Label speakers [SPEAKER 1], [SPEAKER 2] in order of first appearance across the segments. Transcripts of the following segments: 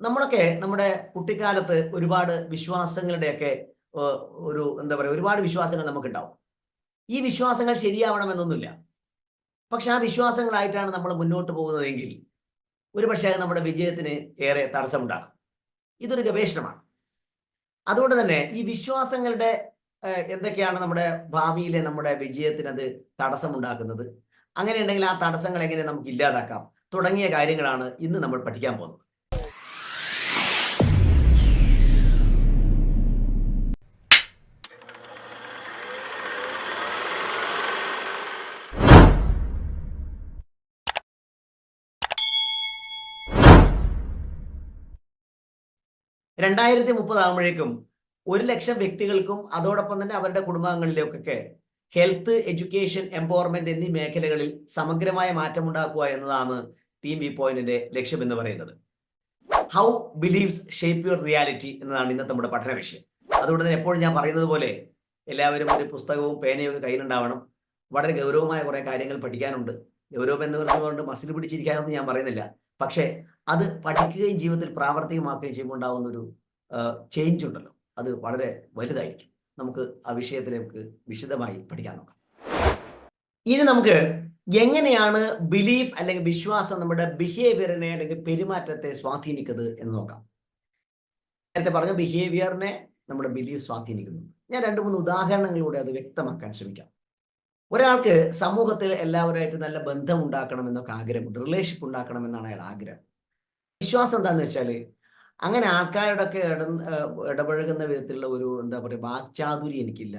[SPEAKER 1] നമ്മളൊക്കെ നമ്മുടെ കുട്ടിക്കാലത്ത് ഒരുപാട് വിശ്വാസങ്ങളുടെയൊക്കെ ഒരു എന്താ പറയുക ഒരുപാട് വിശ്വാസങ്ങൾ നമുക്കുണ്ടാവും. ഈ വിശ്വാസങ്ങൾ ശരിയാവണമെന്നൊന്നുമില്ല. പക്ഷെ ആ വിശ്വാസങ്ങളായിട്ടാണ് നമ്മൾ മുന്നോട്ട് പോകുന്നതെങ്കിൽ ഒരുപക്ഷെ നമ്മുടെ വിജയത്തിന് ഏറെ തടസ്സമുണ്ടാക്കും. ഇതൊരു ഗവേഷണമാണ്. അതുകൊണ്ട് തന്നെ ഈ വിശ്വാസങ്ങളുടെ എന്തൊക്കെയാണ് നമ്മുടെ ഭാവിയിലെ നമ്മുടെ വിജയത്തിന് അത് തടസ്സമുണ്ടാക്കുന്നത് അങ്ങനെയുണ്ടെങ്കിൽ ആ തടസ്സങ്ങൾ എങ്ങനെ നമുക്ക് ഇല്ലാതാക്കാം? തുടങ്ങിയ കാര്യങ്ങളാണ് ഇന്ന് നമ്മൾ പഠിക്കാൻ പോകുന്നത്. രണ്ടായിരത്തി മുപ്പതാകുമ്പോഴേക്കും ഒരു ലക്ഷം വ്യക്തികൾക്കും അതോടൊപ്പം തന്നെ അവരുടെ കുടുംബാംഗങ്ങളിലേക്കൊക്കെ ഹെൽത്ത് എഡ്യൂക്കേഷൻ എംപവർമെന്റ് എന്നീ മേഖലകളിൽ സമഗ്രമായ മാറ്റം ഉണ്ടാക്കുക എന്നതാണ് ടീം വി പോയിന്റിന്റെ ലക്ഷ്യം എന്ന് പറയുന്നത്. How believes shape your reality എന്നതാണ് ഇന്നത്തെ നമ്മുടെ പഠന വിഷയം. അതുകൊണ്ട് തന്നെ എപ്പോഴും ഞാൻ പറയുന്നത് പോലെ എല്ലാവരും ഒരു പുസ്തകവും പേനയും ഒക്കെ കയ്യിലുണ്ടാവണം. വളരെ ഗൗരവമായ കുറെ കാര്യങ്ങൾ പഠിക്കാനുണ്ട്. ഗൗരവം എന്ന് പറഞ്ഞുകൊണ്ട് മസിൽ പിടിച്ചിരിക്കാനൊന്നും ഞാൻ പറയുന്നില്ല. പക്ഷേ അത് പഠിക്കുകയും ജീവിതത്തിൽ പ്രാവർത്തികമാക്കുകയും ചെയ്യുമ്പോൾ ഉണ്ടാവുന്ന ഒരു ചേഞ്ച് ഉണ്ടല്ലോ. അത് വളരെ വലുതായിരിക്കും. നമുക്ക് ആ വിഷയത്തിലേക്ക് വിശദമായി പഠിക്കാൻ നോക്കാം. ഇനി നമുക്ക് എങ്ങനെയാണ് ബിലീഫ് അല്ലെങ്കിൽ വിശ്വാസം നമ്മുടെ ബിഹേവിയറിനെ അല്ലെങ്കിൽ പെരുമാറ്റത്തെ സ്വാധീനിക്കുന്നത് എന്ന് നോക്കാം. നേരത്തെ പറഞ്ഞു ബിഹേവിയറിനെ നമ്മുടെ ബിലീഫ് സ്വാധീനിക്കുന്നു. ഞാൻ രണ്ട് മൂന്ന് ഉദാഹരണങ്ങളിലൂടെ അത് വ്യക്തമാക്കാൻ ശ്രമിക്കാം. ഒരാൾക്ക് സമൂഹത്തിൽ എല്ലാവരുമായിട്ട് നല്ല ബന്ധം ഉണ്ടാക്കണമെന്നൊക്കെ ആഗ്രഹമുണ്ട്. റിലേഷൻഷിപ്പ് ഉണ്ടാക്കണമെന്നാണ് അയാൾ ആഗ്രഹം. വിശ്വാസം എന്താന്ന് വെച്ചാൽ അങ്ങനെ ആൾക്കാരോടൊക്കെ ഇട ഇടപഴകുന്ന വിധത്തിലുള്ള ഒരു എന്താ പറയുക വാക്ചാതുര്യം എനിക്കില്ല.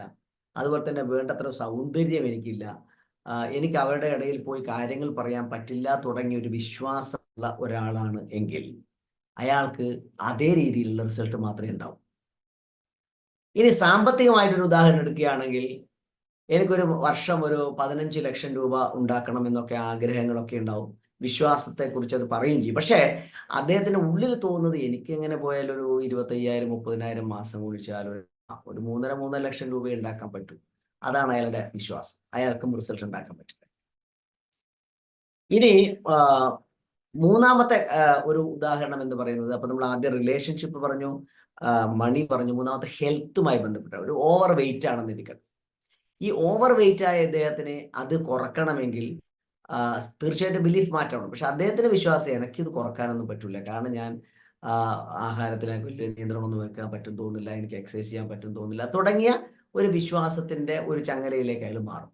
[SPEAKER 1] അതുപോലെ തന്നെ വേണ്ടത്ര സൗന്ദര്യം എനിക്കില്ല. എനിക്ക് അവരുടെ ഇടയിൽ പോയി കാര്യങ്ങൾ പറയാൻ പറ്റില്ല തുടങ്ങിയ ഒരു വിശ്വാസമുള്ള ഒരാളാണ് എങ്കിൽ അയാൾക്ക് അതേ രീതിയിലുള്ള റിസൾട്ട് മാത്രമേ ഉണ്ടാവും. ഇനി സാമ്പത്തികമായിട്ടൊരു ഉദാഹരണം എടുക്കുകയാണെങ്കിൽ എനിക്കൊരു വർഷം ഒരു പതിനഞ്ച് ലക്ഷം രൂപ ഉണ്ടാക്കണം എന്നൊക്കെ ആഗ്രഹങ്ങളൊക്കെ ഉണ്ടാവും. വിശ്വാസത്തെക്കുറിച്ച് അത് പറയുകയും ചെയ്യും. പക്ഷേ അദ്ദേഹത്തിന്റെ ഉള്ളിൽ തോന്നുന്നത് എനിക്ക് എങ്ങനെ പോയാലും ഒരു ഇരുപത്തയ്യായിരം മുപ്പതിനായിരം മാസം കുഴിച്ചാൽ ഒരു മൂന്നര മൂന്നര ലക്ഷം രൂപ ഉണ്ടാക്കാൻ പറ്റും. അതാണ് അയാളുടെ വിശ്വാസം. അയാൾക്കും റിസൾട്ട് ഉണ്ടാക്കാൻ പറ്റില്ല. ഇനി മൂന്നാമത്തെ ഒരു ഉദാഹരണം എന്ന് പറയുന്നത് അപ്പൊ നമ്മൾ ആദ്യം റിലേഷൻഷിപ്പ് പറഞ്ഞു മണി പറഞ്ഞു മൂന്നാമത്തെ ഹെൽത്തുമായി ബന്ധപ്പെട്ട ഒരു ഓവർ വെയിറ്റ് ആണെന്ന് ഇരിക്കട്ടെ ഈ ഓവർ വെയിറ്റ് ആയ അദ്ദേഹത്തിന് അത് കുറക്കണമെങ്കിൽ തീർച്ചയായിട്ടും ബിലീഫ് മാറ്റണം പക്ഷെ അദ്ദേഹത്തിന്റെ വിശ്വാസം എനിക്കിത് കുറക്കാനൊന്നും പറ്റില്ല. കാരണം ഞാൻ ആഹാരത്തിനെ എനിക്ക് വലിയ നിയന്ത്രണമൊന്നും വെക്കാൻ പറ്റും തോന്നില്ല. എനിക്ക് എക്സസൈസ് ചെയ്യാൻ പറ്റും തോന്നില്ല. തുടങ്ങിയ ഒരു വിശ്വാസത്തിന്റെ ഒരു ചങ്ങലയിലേക്ക് അയാൾ മാറും.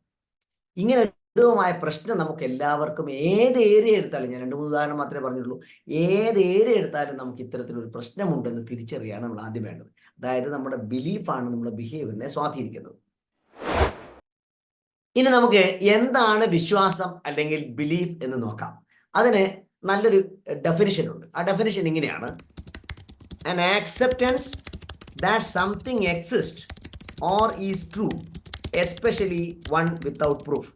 [SPEAKER 1] ഇങ്ങനെ ഒരുമായ പ്രശ്നം നമുക്ക് എല്ലാവർക്കും ഏത് ഏരിയ എടുത്താലും ഞാൻ രണ്ട് മൂന്ന് ഉദാഹരണം മാത്രമേ പറഞ്ഞിട്ടുള്ളൂ. ഏത് ഏരിയ എടുത്താലും നമുക്ക് ഇത്തരത്തിലൊരു പ്രശ്നമുണ്ടെന്ന് തിരിച്ചറിയാണ് നമ്മൾ ആദ്യം വേണ്ടത്. അതായത് നമ്മുടെ ബിലീഫാണ് നമ്മുടെ ബിഹേവിയറിനെ സ്വാധീനിക്കുന്നത്. ഇനി നമുക്ക് എന്താണ് വിശ്വാസം അല്ലെങ്കിൽ ബിലീഫ് എന്ന് നോക്കാം. അതിന് നല്ലൊരു ഡെഫിനിഷൻ ഉണ്ട്. ആ ഡെഫിനിഷൻ ഇങ്ങനെയാണ്. An acceptance that something exist or is true especially one without proof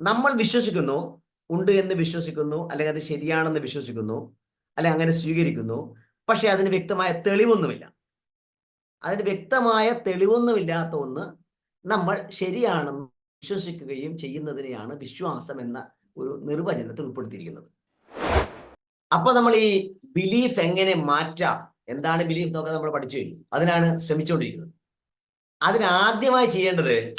[SPEAKER 1] നമ്മൾ വിശ്വസിക്കുന്നു ഉണ്ട് എന്ന് വിശ്വസിക്കുന്നു അല്ലെങ്കിൽ അത് ശരിയാണെന്ന് വിശ്വസിക്കുന്നു അല്ലെങ്കിൽ അങ്ങനെ സ്വീകരിക്കുന്നു പക്ഷെ അതിന് വ്യക്തമായ തെളിവൊന്നുമില്ല. അതിന് വ്യക്തമായ തെളിവൊന്നുമില്ലാത്ത ഒന്ന് നമ്മൾ ശരിയാണെന്ന് വിശ്വസിക്കുകയും ചെയ്യുന്നതിനെയാണ് വിശ്വാസം എന്ന ഒരു നിർവചനത്തിൽ ഉൾപ്പെടുത്തിയിരിക്കുന്നത്. അപ്പൊ നമ്മൾ ഈ ബിലീഫ് എങ്ങനെ മാറ്റാം? എന്താണ് ബിലീഫ് എന്നൊക്കെ നമ്മൾ പഠിച്ചു കഴിഞ്ഞു. അതിനാണ് ശ്രമിച്ചുകൊണ്ടിരിക്കുന്നത്. അതിനാദ്യമായി ചെയ്യേണ്ടത്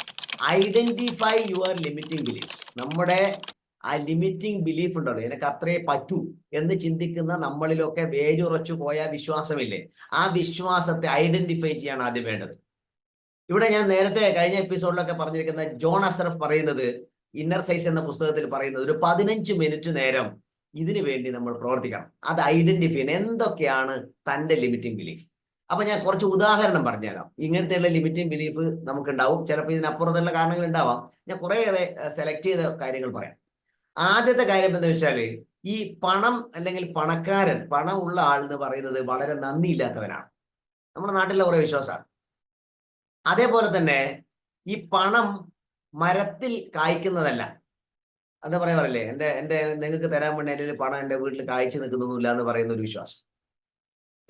[SPEAKER 1] ഐഡന്റിഫൈ യുവർ ലിമിറ്റിംഗ് ബിലീഫ്സ് നമ്മുടെ ആ ലിമിറ്റിംഗ് ബിലീഫ് ഉണ്ടല്ലോ എനിക്ക് അത്രേ പറ്റൂ എന്ന് ചിന്തിക്കുന്ന നമ്മളിലൊക്കെ വേരുറച്ചു പോയ വിശ്വാസമില്ലേ? ആ വിശ്വാസത്തെ ഐഡന്റിഫൈ ചെയ്യാണ് ആദ്യം വേണ്ടത്. ഇവിടെ ഞാൻ നേരത്തെ കഴിഞ്ഞ എപ്പിസോഡിലൊക്കെ പറഞ്ഞിരിക്കുന്ന ജോൺ അസറഫ് പറയുന്നത് ഇന്നർ സൈസ് എന്ന പുസ്തകത്തിൽ പറയുന്നത് ഒരു പതിനഞ്ച് മിനിറ്റ് നേരം ഇതിനു വേണ്ടി നമ്മൾ പ്രവർത്തിക്കണം. അത് ഐഡന്റിഫൈ എന്തൊക്കെയാണ് തന്റെ ലിമിറ്റിംഗ് ബിലീഫ് അപ്പൊ ഞാൻ കുറച്ച് ഉദാഹരണം പറഞ്ഞുതരാം. ഇങ്ങനത്തെയുള്ള ലിമിറ്റിംഗ് ബിലീഫ് നമുക്കുണ്ടാവും. ചിലപ്പോൾ ഇതിനപ്പുറത്തുള്ള കാരണങ്ങൾ ഉണ്ടാവാം. ഞാൻ കുറേയേറെ സെലക്ട് ചെയ്ത കാര്യങ്ങൾ പറയാം. ആദ്യത്തെ കാര്യം എന്താ വെച്ചാൽ ഈ പണം അല്ലെങ്കിൽ പണക്കാരൻ പണമുള്ള ആൾ എന്ന് പറയുന്നത് വളരെ നന്ദിയില്ലാത്തവനാണ്. നമ്മുടെ നാട്ടിലെ കുറേ വിശ്വാസമാണ്. അതേപോലെ തന്നെ ഈ പണം മരത്തിൽ കായ്ക്കുന്നതല്ല. അത് പറയാറില്ലേ എന്റെ എന്റെ നിങ്ങൾക്ക് തരാൻ വേണ്ടി എന്റെ പണം എന്റെ വീട്ടിൽ കായ്ച്ചു നിൽക്കുന്നൊന്നുമില്ല എന്ന് പറയുന്ന ഒരു വിശ്വാസം.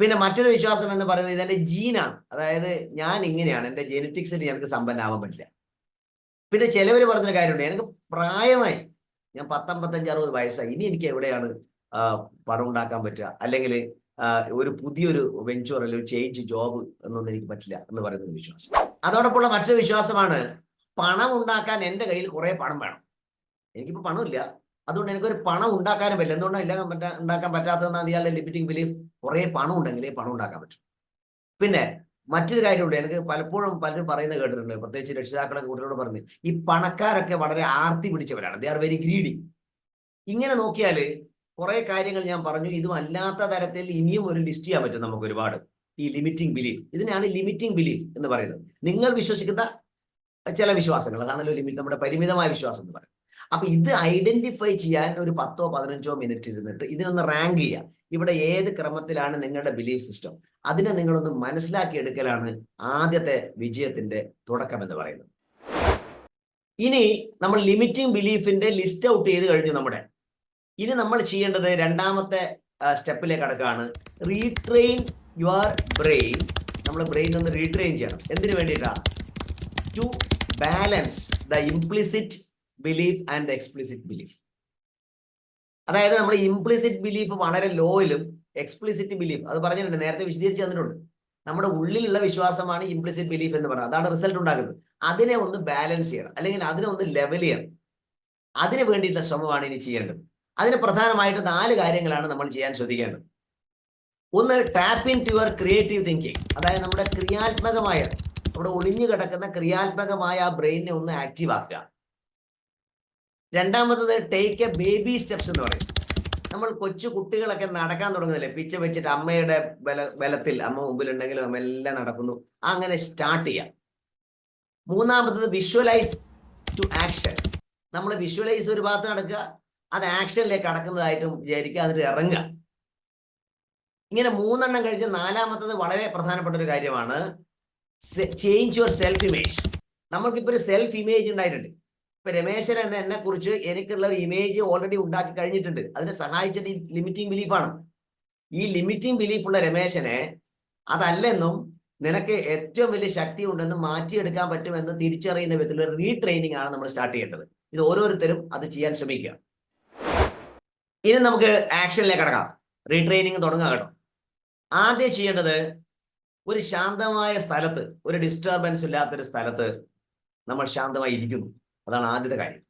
[SPEAKER 1] പിന്നെ മറ്റൊരു വിശ്വാസം എന്ന് പറയുന്നത് ഇതെന്റെ ജീനാണ്. അതായത് ഞാൻ ഇങ്ങനെയാണ്. എന്റെ ജെനറ്റിക്സിൽ എനിക്ക് സമ്പന്നാവാൻ പറ്റില്ല. പിന്നെ ചിലവർ പറഞ്ഞൊരു കാര്യമുണ്ട്. എനിക്ക് പ്രായമായി ഞാൻ പത്തൊമ്പത്തഞ്ച് അറുപത് വയസ്സായി. ഇനി എനിക്ക് എവിടെയാണ് പണം ഉണ്ടാക്കാൻ പറ്റുക? അല്ലെങ്കിൽ ഒരു പുതിയൊരു വെഞ്ചർ അല്ലെങ്കിൽ ഒരു ചേഞ്ച് ജോബ് എന്നൊന്നും എനിക്ക് പറ്റില്ല എന്ന് പറയുന്ന വിശ്വാസം. അതോടൊപ്പമുള്ള മറ്റൊരു വിശ്വാസമാണ് പണം ഉണ്ടാക്കാൻ എന്റെ കയ്യിൽ കുറേ പണം വേണം. എനിക്കിപ്പോൾ പണമില്ല. അതുകൊണ്ട് എനിക്കൊരു പണം ഉണ്ടാക്കാനും പറ്റില്ല. എന്തുകൊണ്ടാണ് ഇല്ല പറ്റാ ഉണ്ടാക്കാൻ പറ്റാത്തതെന്നാണ് ഇയാളുടെ ലിമിറ്റിംഗ് ബിലീഫ് കുറേ പണം ഉണ്ടെങ്കിലേ പണം ഉണ്ടാക്കാൻ പറ്റും. പിന്നെ മറ്റൊരു കാര്യമുണ്ട്. എനിക്ക് പലപ്പോഴും പലരും പറയുന്നത് കേട്ടിട്ടുണ്ട്. പ്രത്യേകിച്ച് രക്ഷിതാക്കളെ കുട്ടികളോട് പറഞ്ഞു ഈ പണക്കാരൊക്കെ വളരെ ആർത്തി പിടിച്ചവരാണ്. ദേ ആർ വെരി ഗ്രീഡി ഇങ്ങനെ നോക്കിയാൽ കുറെ കാര്യങ്ങൾ ഞാൻ പറഞ്ഞു. ഇതും അല്ലാത്ത തരത്തിൽ ഇനിയും ഒരു ലിസ്റ്റ് ചെയ്യാൻ പറ്റും നമുക്ക് ഒരുപാട് ഈ ലിമിറ്റിംഗ് ബിലീഫ് ഇതിനാണ് ലിമിറ്റിംഗ് ബിലീഫ് എന്ന് പറയുന്നത്. നിങ്ങൾ വിശ്വസിക്കുന്ന ചില വിശ്വാസങ്ങൾ. അതാണല്ലോ ലിമിറ്റ് നമ്മുടെ പരിമിതമായ വിശ്വാസം എന്ന് പറയുന്നത്. അപ്പൊ ഇത് ഐഡന്റിഫൈ ചെയ്യാൻ ഒരു പത്തോ പതിനഞ്ചോ മിനിറ്റ് ഇരുന്നിട്ട് ഇതിനൊന്ന് റാങ്ക് ചെയ്യുക. ഇവിടെ ഏത് ക്രമത്തിലാണ് നിങ്ങളുടെ ബിലീഫ് സിസ്റ്റം അതിനെ നിങ്ങളൊന്ന് മനസ്സിലാക്കി എടുക്കലാണ് ആദ്യത്തെ വിജയത്തിന്റെ തുടക്കം എന്ന് പറയുന്നത്. ഇനി നമ്മൾ ലിമിറ്റിംഗ് ബിലീഫിന്റെ ലിസ്റ്റ് ഔട്ട് ചെയ്ത് കഴിഞ്ഞു നമ്മുടെ. ഇനി നമ്മൾ ചെയ്യേണ്ടത് രണ്ടാമത്തെ സ്റ്റെപ്പിലേക്ക് കടക്കാണ് റീട്രെയിൻ യുവർ ബ്രെയിൻ നമ്മൾ ബ്രെയിൻ ഒന്ന് റീട്രെയിൻ ചെയ്യണം. എന്തിനു വേണ്ടിയിട്ടാണ് to balance the implicit belief and explicit belief അതായത് നമ്മൾ ഇംപ്ലിസിറ്റ് ബിലീഫ് വളരെ ലോയിലും എക്സ്പ്ലിസിറ്റ് ബിലീഫ് അത് പറഞ്ഞിട്ടുണ്ട് നേരത്തെ വിശദീകരിച്ച് തന്നിട്ടുണ്ട്. നമ്മുടെ ഉള്ളിലുള്ള വിശ്വാസമാണ് ഇംപ്ലിസിറ്റ് ബിലീഫ് എന്ന് പറയുന്നത്. അതാണ് റിസൾട്ട് ഉണ്ടാക്കുന്നത്. അതിനെ ഒന്ന് ബാലൻസ് ചെയ്യണം. അല്ലെങ്കിൽ അതിനെ ഒന്ന് ലെവൽ ചെയ്യണം. അതിന് വേണ്ടിയിട്ടുള്ള ശ്രമമാണ് ഇനി ചെയ്യേണ്ടത്. അതിന് പ്രധാനമായിട്ട് നാല് കാര്യങ്ങളാണ് നമ്മൾ ചെയ്യാൻ ശ്രദ്ധിക്കേണ്ടത്. ഒന്ന് tap into your creative thinking അതായത് നമ്മുടെ ക്രിയാത്മകമായ നമ്മുടെ ഒളിഞ്ഞു കിടക്കുന്ന ക്രിയാത്മകമായ ആ ബ്രെയിനിനെ ഒന്ന് ആക്റ്റീവ് ആക്കുക. രണ്ടാമത്തത് ടേക്ക് എ ബേബി സ്റ്റെപ്സ് എന്ന് പറയും. നമ്മൾ കൊച്ചു കുട്ടികളൊക്കെ നടക്കാൻ തുടങ്ങുന്നില്ലേ പിച്ച വെച്ചിട്ട് അമ്മയുടെ ബല ബലത്തിൽ അമ്മ മുമ്പിലുണ്ടെങ്കിലും അമ്മ എല്ലാം നടക്കുന്നു. അങ്ങനെ സ്റ്റാർട്ട് ചെയ്യാം. മൂന്നാമത്തത് വിഷ്വലൈസ് ടു ആക്ഷൻ നമ്മൾ വിഷ്വലൈസ് ഒരു ഭാഗത്ത് നടക്കുക അത് ആക്ഷനിലേക്ക് കടക്കുന്നതായിട്ടും വിചാരിക്കുക അതിൽ ഇറങ്ങുക. ഇങ്ങനെ മൂന്നെണ്ണം കഴിഞ്ഞ് നാലാമത്തത് വളരെ പ്രധാനപ്പെട്ട ഒരു കാര്യമാണ്. ചേഞ്ച് യുവർ സെൽഫ് ഇമേജ് നമ്മൾക്കിപ്പോൾ ഒരു സെൽഫ് ഇമേജ് ഉണ്ടായിട്ടുണ്ട്. ഇപ്പൊ രമേശൻ എന്ന എന്നെ കുറിച്ച് എനിക്കുള്ള ഒരു ഇമേജ് ഓൾറെഡി ഉണ്ടാക്കി കഴിഞ്ഞിട്ടുണ്ട്. അതിനെ സഹായിച്ചത് ഈ ലിമിറ്റിംഗ് ബിലീഫാണ് ഈ ലിമിറ്റിംഗ് ബിലീഫുള്ള രമേശനെ അതല്ലെന്നും നിനക്ക് ഏറ്റവും വലിയ ശക്തി ഉണ്ടെന്ന് മാറ്റിയെടുക്കാൻ പറ്റുമെന്ന് തിരിച്ചറിയുന്ന വിധത്തിലുള്ള റീട്രെയിനിങ് ആണ് നമ്മൾ സ്റ്റാർട്ട് ചെയ്യേണ്ടത്. ഇത് ഓരോരുത്തരും അത് ചെയ്യാൻ ശ്രമിക്കുക. ഇനി നമുക്ക് ആക്ഷനിലേക്ക് കടക്കാം. റീട്രെയിനിങ് തുടങ്ങാം കേട്ടോ. ആദ്യം ചെയ്യേണ്ടത് ഒരു ശാന്തമായ സ്ഥലത്ത് ഒരു ഡിസ്റ്റർബൻസ് ഇല്ലാത്തൊരു സ്ഥലത്ത് നമ്മൾ ശാന്തമായി ഇരിക്കുന്നു. അതാണ് ആദ്യത്തെ കാര്യം.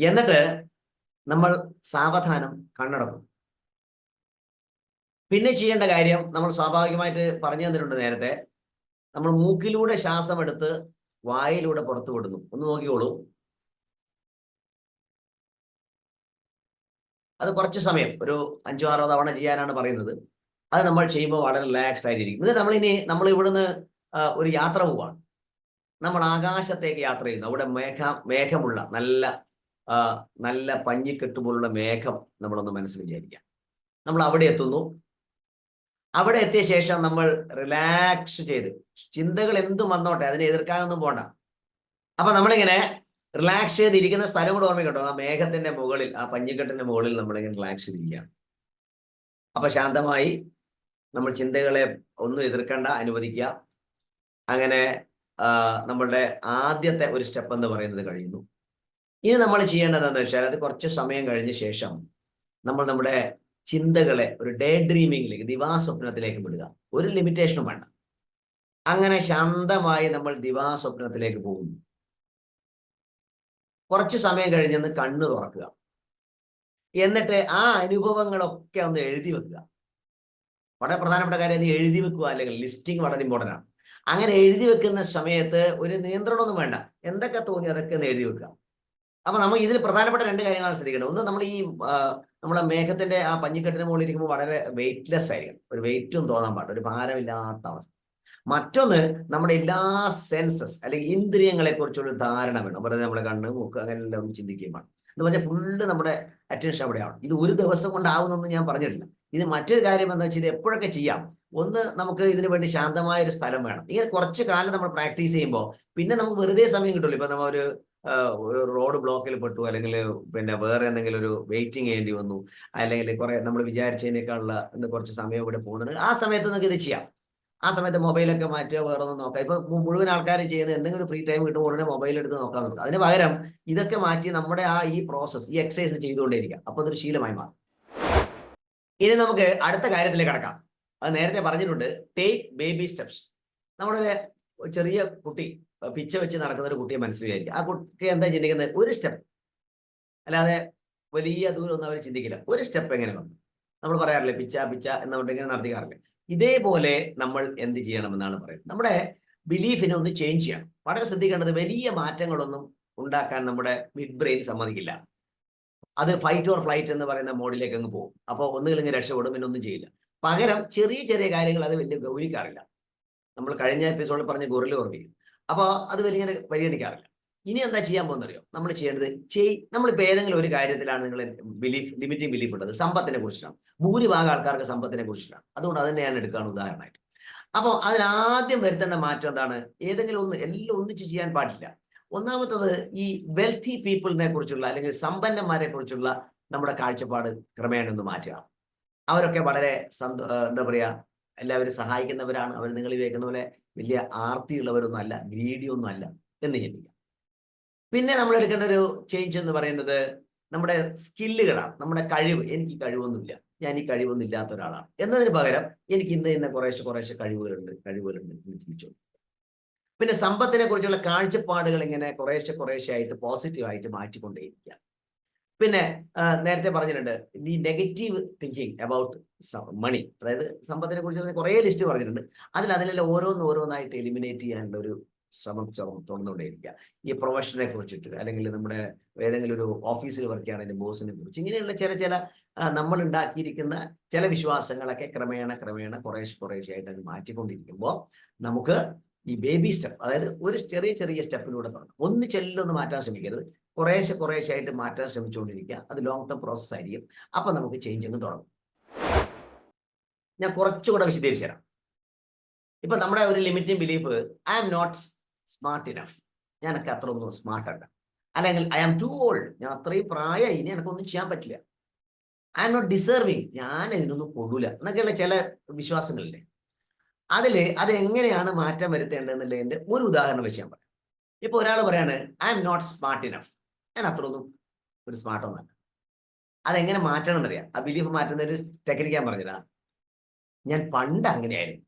[SPEAKER 1] എന്നിട്ട് നമ്മൾ സാവധാനം കണ്ണടക്കും. പിന്നെ ചെയ്യേണ്ട കാര്യം നമ്മൾ സ്വാഭാവികമായിട്ട് പറഞ്ഞു തന്നിട്ടുണ്ട് നേരത്തെ നമ്മൾ മൂക്കിലൂടെ ശ്വാസം എടുത്ത് വായിലൂടെ പുറത്തു വിടുന്നു ഒന്ന് നോക്കിക്കോളൂ. അത് കുറച്ച് സമയം ഒരു അഞ്ചോ ആറോ തവണ ചെയ്യാനാണ് പറയുന്നത്. അത് നമ്മൾ ചെയ്യുമ്പോൾ വളരെ റിലാക്സ്ഡ് ആയിട്ടിരിക്കും. എന്നിട്ട് നമ്മളിനി നമ്മൾ ഇവിടുന്ന് ഒരു യാത്ര പോവാണ്. നമ്മൾ ആകാശത്തേക്ക് യാത്ര ചെയ്യുന്നു. അവിടെ മേഘ മേഘമുള്ള നല്ല നല്ല പഞ്ഞിക്കെട്ട് പോലുള്ള മേഘം നമ്മളൊന്ന് മനസ്സിൽ വിചാരിക്കാം. നമ്മൾ അവിടെ എത്തുന്നു. അവിടെ എത്തിയ ശേഷം നമ്മൾ റിലാക്സ് ചെയ്ത് ചിന്തകൾ എന്തും വന്നോട്ടെ അതിനെ എതിർക്കാനൊന്നും പോണ്ട. അപ്പൊ നമ്മളിങ്ങനെ റിലാക്സ് ചെയ്തിരിക്കുന്ന സ്ഥലം കൂടെ ഓർമ്മിക്കട്ടോ ആ മേഘത്തിന്റെ മുകളിൽ ആ പഞ്ഞിക്കെട്ടിന്റെ മുകളിൽ നമ്മളിങ്ങനെ റിലാക്സ് ചെയ്തിരിക്കുകയാണ് അപ്പൊ ശാന്തമായി നമ്മൾ ചിന്തകളെ ഒന്നും എതിർക്കേണ്ട അനുവദിക്കുക. അങ്ങനെ നമ്മളുടെ ആദ്യത്തെ ഒരു സ്റ്റെപ്പ് എന്ന് പറയുന്നത് കഴിയുന്നു. ഇനി നമ്മൾ ചെയ്യേണ്ടത് എന്താ വെച്ചാൽ അത് കുറച്ച് സമയം കഴിഞ്ഞ ശേഷം നമ്മൾ നമ്മുടെ ചിന്തകളെ ഒരു ഡേ ഡ്രീമിങ്ങിലേക്ക് ദിവാസ്വപ്നത്തിലേക്ക് വിടുക. ഒരു ലിമിറ്റേഷനും വേണ്ട. അങ്ങനെ ശാന്തമായി നമ്മൾ ദിവാസ്വപ്നത്തിലേക്ക് പോകുന്നു. കുറച്ച് സമയം കഴിഞ്ഞൊന്ന് കണ്ണ് തുറക്കുക. എന്നിട്ട് ആ അനുഭവങ്ങളൊക്കെ ഒന്ന് എഴുതി വെക്കുക. വളരെ പ്രധാനപ്പെട്ട കാര്യം എഴുതി വെക്കുക അല്ലെങ്കിൽ ലിസ്റ്റിംഗ് വളരെ ഇമ്പോർട്ടന്റ് ആണ്. അങ്ങനെ എഴുതി വെക്കുന്ന സമയത്ത് ഒരു നിയന്ത്രണമൊന്നും വേണ്ട. എന്തൊക്കെ തോന്നി അതൊക്കെ ഒന്ന് എഴുതി വെക്കുക. അപ്പൊ നമ്മൾ ഇതിൽ പ്രധാനപ്പെട്ട രണ്ട് കാര്യങ്ങളാണ് ശ്രദ്ധിക്കേണ്ടത്. ഒന്ന് നമ്മൾ ഈ നമ്മുടെ മേഘത്തിന്റെ ആ പഞ്ഞിക്കെട്ടിന് മുകളിൽ ഇരിക്കുമ്പോൾ വളരെ വെയിറ്റ്ലെസ് ആയിരിക്കണം. ഒരു വെയിറ്റും തോന്നാൻ പാടില്ല. ഒരു ഭാരമില്ലാത്ത അവസ്ഥ. മറ്റൊന്ന് നമ്മുടെ എല്ലാ സെൻസസ് അല്ലെങ്കിൽ ഇന്ദ്രിയങ്ങളെ കുറിച്ചുള്ള ധാരണ വേണം. വെറുതെ നമ്മുടെ കണ്ണ് മൂക്ക് അങ്ങനെ എല്ലാം ഒന്ന് ചിന്തിക്കുകയും വേണം. എന്ന് പറഞ്ഞാൽ ഫുള്ള് നമ്മുടെ അറ്റൻഷൻ അവിടെയാണ് ഇത് ഒരു ദിവസം കൊണ്ടാവുന്നൊന്നും ഞാൻ പറഞ്ഞിട്ടില്ല. ഇത് മറ്റൊരു കാര്യം എന്താ വെച്ചാൽ ഇത് എപ്പോഴൊക്കെ ചെയ്യാം? ഒന്ന് നമുക്ക് ഇതിനു വേണ്ടി ശാന്തമായ ഒരു സ്ഥലം വേണം. ഇങ്ങനെ കുറച്ച് കാലം നമ്മൾ പ്രാക്ടീസ് ചെയ്യുമ്പോൾ പിന്നെ നമുക്ക് വെറുതെ സമയം കിട്ടുള്ളൂ ഇപ്പൊ നമ്മൾ ഒരു റോഡ് ബ്ലോക്കിൽ പെട്ടു അല്ലെങ്കിൽ പിന്നെ വേറെ എന്തെങ്കിലും ഒരു വെയിറ്റിംഗ് ചെയ്യേണ്ടി വന്നു. അല്ലെങ്കിൽ കുറെ നമ്മൾ വിചാരിച്ചതിനേക്കാളുള്ള കുറച്ച് സമയം ഇവിടെ പോകുന്നുണ്ട്. ആ സമയത്ത് നമുക്ക് ഇത് ചെയ്യാം. ആ സമയത്ത് മൊബൈലൊക്കെ മാറ്റുക വേറെ ഒന്നും നോക്കാം ഇപ്പൊ മുഴുവൻ ആൾക്കാരും ചെയ്യുന്ന എന്തെങ്കിലും ഫ്രീ ടൈം കിട്ടുമ്പോൾ ഉടനെ മൊബൈൽ എടുത്ത് നോക്കാൻ നോക്കുക അതിന് പകരം ഇതൊക്കെ മാറ്റി നമ്മുടെ ആ ഈ പ്രോസസ് ഈ എക്സസൈസ് ചെയ്തുകൊണ്ടേയിരിക്കുക. അപ്പൊ അതൊരു ശീലമായി മാറും. ഇനി നമുക്ക് അടുത്ത കാര്യത്തിലേക്ക് കടക്കാം. അത് നേരത്തെ പറഞ്ഞിട്ടുണ്ട് ടേക്ക് ബേബി സ്റ്റെപ്സ് നമ്മുടെ ഒരു ചെറിയ കുട്ടി പിച്ച വെച്ച് നടക്കുന്ന ഒരു കുട്ടിയെ മനസ്സിൽ വിചാരിക്കുക ആ കുട്ടി എന്താ ചിന്തിക്കുന്നത്? ഒരു സ്റ്റെപ്പ് അല്ലാതെ വലിയ ദൂരം ഒന്നും അവർ ചിന്തിക്കില്ല. ഒരു സ്റ്റെപ്പ് എങ്ങനെ വന്നു? നമ്മൾ പറയാറില്ലേ പിച്ച പിച്ച എന്ന് ഇങ്ങനെ നടത്തിക്കാറില്ലേ? ഇതേപോലെ നമ്മൾ എന്ത് ചെയ്യണമെന്നാണ് പറയുന്നത്. നമ്മുടെ ബിലീഫിനെ ഒന്ന് ചേഞ്ച് ചെയ്യണം. വളരെ ശ്രദ്ധിക്കേണ്ടത് വലിയ മാറ്റങ്ങളൊന്നും ഉണ്ടാക്കാൻ നമ്മുടെ മിഡ് ബ്രെയിൻ സമ്മതിക്കില്ല. അത് ഫൈറ്റ് ഓർ ഫ്ലൈറ്റ് എന്ന് പറയുന്ന മോഡിലേക്ക് അങ്ങ് പോകും. അപ്പോൾ ഒന്നുകിൽ ഇങ്ങ് രക്ഷപ്പെടും പിന്നെ ഒന്നും ചെയ്യില്ല. പകരം ചെറിയ ചെറിയ കാര്യങ്ങൾ അത് വലിയ ഗൗനിക്കാറില്ല. നമ്മൾ കഴിഞ്ഞ എപ്പിസോഡിൽ പറഞ്ഞ ഗുരുലോർമ്മിക്കും അപ്പോൾ അത് വലിയ പരിഗണിക്കാറില്ല. ഇനി എന്താ ചെയ്യാൻ പോകുന്നറിയോ? നമ്മൾ ചെയ്യേണ്ടത് ചെയ് നമ്മളിപ്പോൾ ഏതെങ്കിലും ഒരു കാര്യത്തിലാണ് നിങ്ങൾ ബിലീഫ് ലിമിറ്റിംഗ് ബിലീഫ് ഉള്ളത്. സമ്പത്തിനെ കുറിച്ചിട്ടാണ്. ഭൂരിഭാഗം ആൾക്കാർക്ക് സമ്പത്തിനെ കുറിച്ചിട്ടാണ്. അതുകൊണ്ട് അതിനെ ഞാൻ എടുക്കുകയാണ് ഉദാഹരണമായിട്ട്. അപ്പോൾ അതിനാദ്യം വരുത്തേണ്ട മാറ്റം എന്താണ്? ഏതെങ്കിലും ഒന്ന് എല്ലാം ഒന്നിച്ച് ചെയ്യാൻ പാടില്ല. ഒന്നാമത്തത് ഈ വെൽത്തി പീപ്പിളിനെ കുറിച്ചുള്ള അല്ലെങ്കിൽ സമ്പന്നന്മാരെ കുറിച്ചുള്ള നമ്മുടെ കാഴ്ചപ്പാട് ക്രമേണ ഒന്ന് മാറ്റുക. അവരൊക്കെ വളരെ സന്തോ എന്താ പറയുക എല്ലാവരും സഹായിക്കുന്നവരാണ്. അവർ നിങ്ങൾ വിവേക്കുന്ന പോലെ വലിയ ആർത്തിയുള്ളവരൊന്നും അല്ല ഗ്രീഡിയൊന്നും അല്ല എന്ന് ചിന്തിക്കാം പിന്നെ നമ്മൾ എടുക്കേണ്ട ഒരു ചേഞ്ച് എന്ന് പറയുന്നത് നമ്മുടെ സ്കില്ലുകളാണ് നമ്മുടെ കഴിവ്. എനിക്ക് കഴിവൊന്നുമില്ല. ഞാൻ ഈ കഴിവൊന്നും ഇല്ലാത്ത ഒരാളാണ്. എന്നതിന് പകരം എനിക്ക് ഇന്ന് ഇന്ന് കുറേശ്ശെ കുറേശ്ശെ കഴിവുകളുണ്ട് കഴിവുകളുണ്ട് എന്ന് ചിന്തിച്ചു പിന്നെ സമ്പത്തിനെ കുറിച്ചുള്ള കാഴ്ചപ്പാടുകൾ ഇങ്ങനെ കുറേശ്ശെ കുറേശ്ശെ ആയിട്ട് പോസിറ്റീവായിട്ട് മാറ്റിക്കൊണ്ടേയിരിക്കുക. പിന്നെ നേരത്തെ പറഞ്ഞിട്ടുണ്ട് ഈ നെഗറ്റീവ് തിങ്കിങ് അബൌട്ട് മണി അതായത് സമ്പത്തിനെ കുറിച്ച് കുറേ ലിസ്റ്റ് പറഞ്ഞിട്ടുണ്ട്. അതിൽ അതിലെല്ലാം ഓരോന്ന് ഓരോന്നായിട്ട് എലിമിനേറ്റ് ചെയ്യാനുള്ള ഒരു ശ്രമം തുറന്നുകൊണ്ടേയിരിക്കുക ഈ പ്രൊഫഷനെ കുറിച്ചിട്ട് അല്ലെങ്കിൽ നമ്മുടെ ഏതെങ്കിലും ഒരു ഓഫീസിൽ വർക്ക് ചെയ്യുകയാണെങ്കിൽ ബോസിനെ കുറിച്ച് ഇങ്ങനെയുള്ള ചില ചില നമ്മൾ ഉണ്ടാക്കിയിരിക്കുന്ന ചില വിശ്വാസങ്ങളൊക്കെ ക്രമേണ ക്രമേണ കുറേശ്ശെ കുറേശ്ശെ ആയിട്ട് അങ്ങ് മാറ്റിക്കൊണ്ടിരിക്കുമ്പോൾ നമുക്ക് ഈ ബേബി സ്റ്റെപ്പ് അതായത് ഒരു ചെറിയ ചെറിയ സ്റ്റെപ്പിലൂടെ തുടങ്ങും. ഒന്ന് ചെല്ലൊന്ന് മാറ്റാൻ ശ്രമിക്കരുത്. കുറേശ്ശെ കുറേശ്ശെ ആയിട്ട് മാറ്റാൻ ശ്രമിച്ചുകൊണ്ടിരിക്കുക. അത് ലോങ് ടേം പ്രോസസ് ആയിരിക്കും. അപ്പം നമുക്ക് ചേഞ്ച് അങ്ങ് തുടങ്ങും. ഞാൻ കുറച്ചുകൂടെ വിശദീകരിച്ചു തരാം. ഇപ്പൊ നമ്മുടെ ഒരു limiting belief I am not smart enough ഞാനൊക്കെ അത്ര ഒന്നും സ്മാർട്ട് അല്ല. അല്ലെങ്കിൽ ഐ ആം ടു ഓൾഡ് ഞാൻ അത്രയും പ്രായമായി. ഇനി എനിക്കൊന്നും ചെയ്യാൻ പറ്റില്ല. ഐ ആം നോട്ട് ഡിസേർവിങ് ഞാൻ ഇതിനൊന്നും കൊള്ളൂല. എന്നൊക്കെയുള്ള ചില വിശ്വാസങ്ങളില്ലേ. അതിൽ അത് എങ്ങനെയാണ് മാറ്റം വരുത്തേണ്ടതെന്നുള്ളതിന്റെ ഒരു ഉദാഹരണം വെച്ച് ഞാൻ പറയാം. ഇപ്പൊ ഒരാൾ പറയാണ് I am not smart enough ഞാൻ അത്രയൊന്നും ഒരു സ്മാർട്ട് ഒന്നല്ല അതെങ്ങനെ മാറ്റണം എന്നറിയാം ആ ബിലീഫ് മാറ്റുന്ന ഒരു ടെക്നിക്ക് ഞാൻ പറഞ്ഞതാണ് ഞാൻ പണ്ട് അങ്ങനെയായിരുന്നു.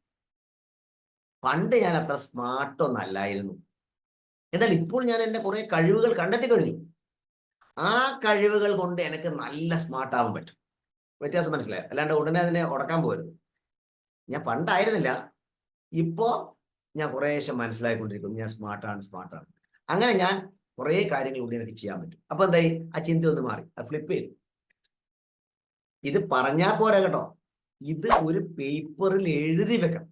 [SPEAKER 1] പണ്ട് ഞാൻ അത്ര സ്മാർട്ട് ഒന്നല്ലായിരുന്നു എന്നാൽ ഇപ്പോൾ ഞാൻ എന്റെ കുറെ കഴിവുകൾ കണ്ടെത്തി കഴിഞ്ഞു. ആ കഴിവുകൾ കൊണ്ട് എനിക്ക് നല്ല സ്മാർട്ട് ആവാൻ പറ്റും. വ്യത്യാസം മനസ്സിലായോ? അല്ലാണ്ട് ഉടനെ അതിനെ ഉടക്കാൻ പോരുത്. ഞാൻ പണ്ടായിരുന്നില്ല. ഇപ്പോ ഞാൻ കുറേശ്ശെ മനസ്സിലായിക്കൊണ്ടിരിക്കുന്നു. ഞാൻ സ്മാർട്ടാണ് സ്മാർട്ടാണ് അങ്ങനെ ഞാൻ കുറേ കാര്യങ്ങൾ കൂടി എനിക്ക് ചെയ്യാൻ പറ്റും. അപ്പൊ എന്തായി? ആ ചിന്ത ഒന്ന് മാറി. അത് ഫ്ലിപ്പ് ചെയ്തു. ഇത് പറഞ്ഞാൽ പോരാ കേട്ടോ. ഇത് ഒരു പേപ്പറിൽ എഴുതി വെക്കണം.